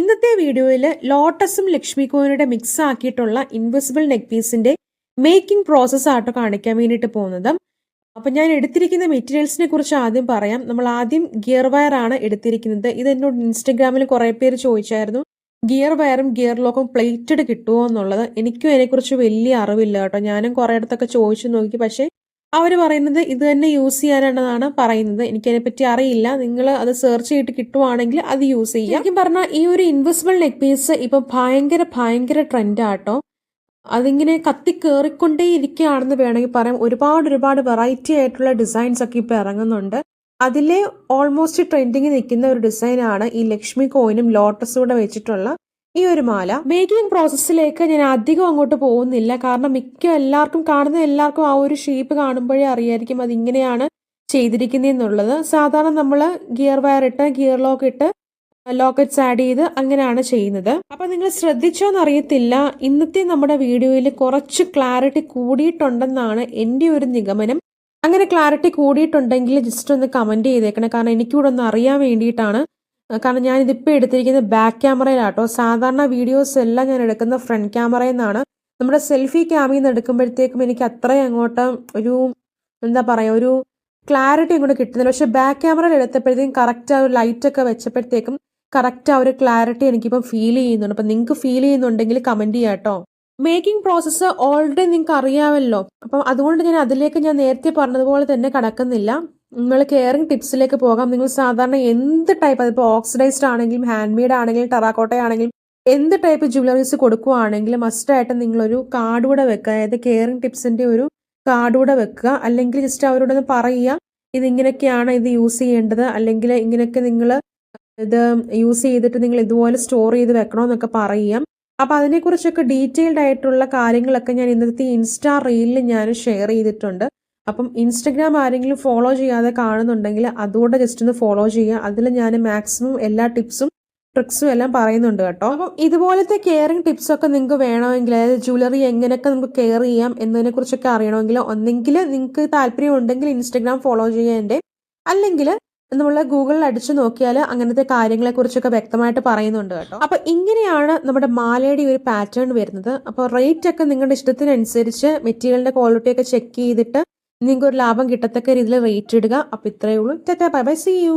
ഇന്നത്തെ വീഡിയോയിൽ ലോട്ടസും ലക്ഷ്മി കോയിനുടെ മിക്സ് ആക്കിയിട്ടുള്ള ഇൻവിസിബിൾ നെക്ക് പീസിന്റെ മേക്കിംഗ് പ്രോസസ്സ് ആട്ടോ കാണിക്കാൻ വേണ്ടിയിട്ട് പോകുന്നത്. അപ്പം ഞാൻ എടുത്തിരിക്കുന്ന മെറ്റീരിയൽസിനെ കുറിച്ച് ആദ്യം പറയാം. നമ്മൾ ആദ്യം ഗിയർ വയർ ആണ് എടുത്തിരിക്കുന്നത്. ഇത് എന്നോട് ഇൻസ്റ്റഗ്രാമിൽ കുറേ പേര് ചോദിച്ചായിരുന്നു ഗിയർ വയറും ഗിയർ ലോക്കും പ്ലേറ്റഡ് കിട്ടുമോ എന്നുള്ളത്. എനിക്കും അതിനെക്കുറിച്ച് വലിയ അറിവില്ല കേട്ടോ. ഞാനും കുറേ ഇടത്തൊക്കെ ചോദിച്ചു നോക്കി. പക്ഷേ അവർ പറയുന്നത് ഇത് തന്നെ യൂസ് ചെയ്യാനാണെന്നാണ് പറയുന്നത്. എനിക്കതിനെപ്പറ്റി അറിയില്ല. നിങ്ങൾ അത് സെർച്ച് ചെയ്തിട്ട് കിട്ടുവാണെങ്കിൽ അത് യൂസ് ചെയ്യാം. എനിക്ക് പറഞ്ഞാൽ ഈ ഒരു ഇൻവിസിബിൾ നെക്ക് പീസ് ഇപ്പൊ ഭയങ്കര ഭയങ്കര ട്രെൻഡാട്ടോ അതിങ്ങനെ കത്തി കയറിക്കൊണ്ടേ ഇരിക്കുകയാണെന്ന് വേണമെങ്കിൽ പറയാം. ഒരുപാട് ഒരുപാട് വെറൈറ്റി ആയിട്ടുള്ള ഡിസൈൻസ് ഒക്കെ ഇപ്പൊ ഇറങ്ങുന്നുണ്ട്. അതിലെ ഓൾമോസ്റ്റ് ട്രെൻഡിങ് നിൽക്കുന്ന ഒരു ഡിസൈനാണ് ഈ ലക്ഷ്മി കോയിനും ലോട്ടസും കൂടെ വെച്ചിട്ടുള്ള ഈ ഒരു മാല. മേക്കിംഗ് പ്രോസസ്സിലേക്ക് ഞാൻ അധികം അങ്ങോട്ട് പോകുന്നില്ല. കാരണം മിക്ക എല്ലാവർക്കും കാണുന്ന എല്ലാവർക്കും ആ ഒരു ഷേപ്പ് കാണുമ്പോഴേ അറിയായിരിക്കും അത് ഇങ്ങനെയാണ് ചെയ്തിരിക്കുന്നതെന്നുള്ളത്. സാധാരണ നമ്മൾ ഗിയർ വയർ ഇട്ട് ഗിയർ ലോക്ക് ഇട്ട് ലോക്കറ്റ്സ് ആഡ് ചെയ്ത് അങ്ങനെയാണ് ചെയ്യുന്നത്. അപ്പൊ നിങ്ങൾ ശ്രദ്ധിച്ചോന്ന് അറിയത്തില്ല ഇന്നത്തെ നമ്മുടെ വീഡിയോയിൽ കുറച്ച് ക്ലാരിറ്റി കൂടിയിട്ടുണ്ടെന്നാണ് എന്റെ ഒരു നിഗമനം. അങ്ങനെ ക്ലാരിറ്റി കൂടിയിട്ടുണ്ടെങ്കിൽ ജസ്റ്റ് ഒന്ന് കമന്റ് ചെയ്തേക്കണം. കാരണം എനിക്കൂടെ ഒന്ന് അറിയാൻ വേണ്ടിയിട്ടാണ് കാരണം ഞാനിതിപ്പോൾ എടുത്തിരിക്കുന്നത് ബാക്ക് ക്യാമറയിലാട്ടോ സാധാരണ വീഡിയോസ് എല്ലാം ഞാൻ എടുക്കുന്ന ഫ്രണ്ട് ക്യാമറയിൽ നിന്നാണ് നമ്മുടെ സെൽഫി ക്യാമറയിൽ നിന്ന് എടുക്കുമ്പോഴത്തേക്കും എനിക്ക് അത്രയും അങ്ങോട്ട് ഒരു എന്താ പറയുക ഒരു ക്ലാരിറ്റി അങ്ങോട്ട് കിട്ടുന്നില്ല. പക്ഷേ ബാക്ക് ക്യാമറയിൽ എടുത്തപ്പോഴത്തേക്കും കറക്റ്റ് ആ ഒരു ലൈറ്റൊക്കെ വെച്ചപ്പോഴത്തേക്കും കറക്റ്റ് ആ ഒരു ക്ലാരിറ്റി എനിക്കിപ്പം ഫീൽ ചെയ്യുന്നുണ്ട്. അപ്പം നിങ്ങൾക്ക് ഫീൽ ചെയ്യുന്നുണ്ടെങ്കിൽ കമന്റ് ചെയ്യാം കേട്ടോ മേക്കിംഗ് പ്രോസസ്സ് ഓൾറെഡി നിങ്ങൾക്ക് അറിയാമല്ലോ അപ്പം അതുകൊണ്ട് ഞാൻ അതിലേക്ക് ഞാൻ നേരത്തെ പറഞ്ഞതുപോലെ തന്നെ കടക്കുന്നില്ല. നിങ്ങൾ കെയറിങ് ടിപ്സിലേക്ക് പോകാം. നിങ്ങൾ സാധാരണ എന്ത് ടൈപ്പ് അതിപ്പോൾ ഓക്സിഡൈസ്ഡ് ആണെങ്കിലും ഹാൻഡ് മെയ്ഡ് ആണെങ്കിലും ടെറാക്കോട്ട ആണെങ്കിലും എന്ത് ടൈപ്പ് ജ്വല്ലറീസ് കൊടുക്കുവാണെങ്കിലും മസ്റ്റായിട്ട് നിങ്ങളൊരു കാർഡ് കൂടെ വെക്കുക. അതായത് കെയറിങ് ടിപ്സിന്റെ ഒരു കാർഡ് കൂടെ വെക്കുക. അല്ലെങ്കിൽ ജസ്റ്റ് അവരോടൊന്ന് പറയുക ഇത് ഇങ്ങനെയൊക്കെയാണ് ഇത് യൂസ് ചെയ്യേണ്ടത്. അല്ലെങ്കിൽ ഇങ്ങനെയൊക്കെ നിങ്ങൾ ഇത് യൂസ് ചെയ്തിട്ട് നിങ്ങൾ ഇതുപോലെ സ്റ്റോർ ചെയ്ത് വെക്കണമെന്നൊക്കെ പറയുക. അപ്പോൾ അതിനെക്കുറിച്ചൊക്കെ ഡീറ്റെയിൽഡ് ആയിട്ടുള്ള കാര്യങ്ങളൊക്കെ ഞാൻ ഇന്നത്തെ ഇൻസ്റ്റാ റീലിൽ ഞാൻ ഷെയർ ചെയ്തിട്ടുണ്ട്. അപ്പം ഇൻസ്റ്റഗ്രാം ആരെങ്കിലും ഫോളോ ചെയ്യാതെ കാണുന്നുണ്ടെങ്കിൽ അതുകൂടെ ജസ്റ്റ് ഒന്ന് ഫോളോ ചെയ്യുക. അതിൽ ഞാൻ മാക്സിമം എല്ലാ ടിപ്സും ട്രിക്സും എല്ലാം പറയുന്നുണ്ട് കേട്ടോ. അപ്പം ഇതുപോലത്തെ കെയറിങ് ടിപ്സൊക്കെ നിങ്ങൾക്ക് വേണമെങ്കിൽ അതായത് ജ്വല്ലറി എങ്ങനെയൊക്കെ നമുക്ക് കെയർ ചെയ്യാം എന്നതിനെ കുറിച്ചൊക്കെ അറിയണമെങ്കിൽ ഒന്നെങ്കിൽ നിങ്ങൾക്ക് താല്പര്യം ഉണ്ടെങ്കിൽ ഇൻസ്റ്റഗ്രാം ഫോളോ ചെയ്യാന്റെ അല്ലെങ്കിൽ നമ്മൾ ഗൂഗിളിൽ അടിച്ചു നോക്കിയാൽ അങ്ങനത്തെ കാര്യങ്ങളെ കുറിച്ചൊക്കെ വ്യക്തമായിട്ട് പറയുന്നുണ്ട് കേട്ടോ. അപ്പൊ ഇങ്ങനെയാണ് നമ്മുടെ മാലയുടെ ഒരു പാറ്റേൺ വരുന്നത്. അപ്പോൾ റേറ്റ് ഒക്കെ നിങ്ങളുടെ ഇഷ്ടത്തിനനുസരിച്ച് മെറ്റീരിയലിന്റെ ക്വാളിറ്റി ഒക്കെ ചെക്ക് ചെയ്തിട്ട് നിങ്ങൾക്ക് ഒരു ലാഭം കിട്ടത്തക്ക രീതിയിൽ റേറ്റ് ഇടുക. അപ്പോൾ ഇത്രയേ ഉള്ളൂ. Tata bye bye see you